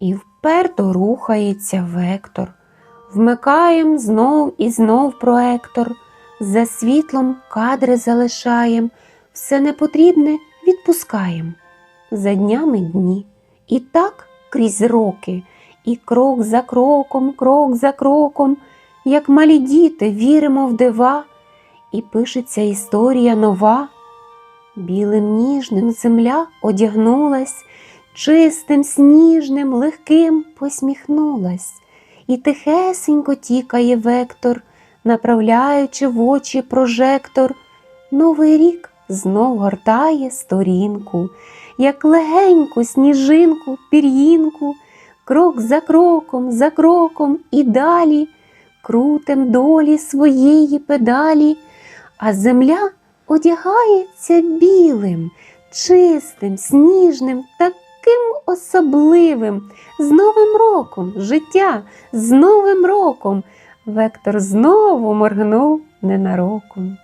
І вперто рухається вектор. Вмикаєм знов і знов проектор. За світлом кадри залишаєм, все непотрібне відпускаєм. За днями дні. І так крізь роки, і крок за кроком, крок за кроком, як малі діти, віримо в дива, і пишеться історія нова. Білим ніжним земля одягнулась, чистим, сніжним, легким посміхнулась, і тихесенько тікає вектор, направляючи в очі прожектор. Новий рік знов гортає сторінку, як легеньку сніжинку, пір'їнку, крок за кроком, за кроком і далі, крутем долі своєї педалі, а земля одягається білим, чистим, сніжним, таким особливим, з Новим роком, життя, з Новим роком. Вектор знову моргнув ненароком.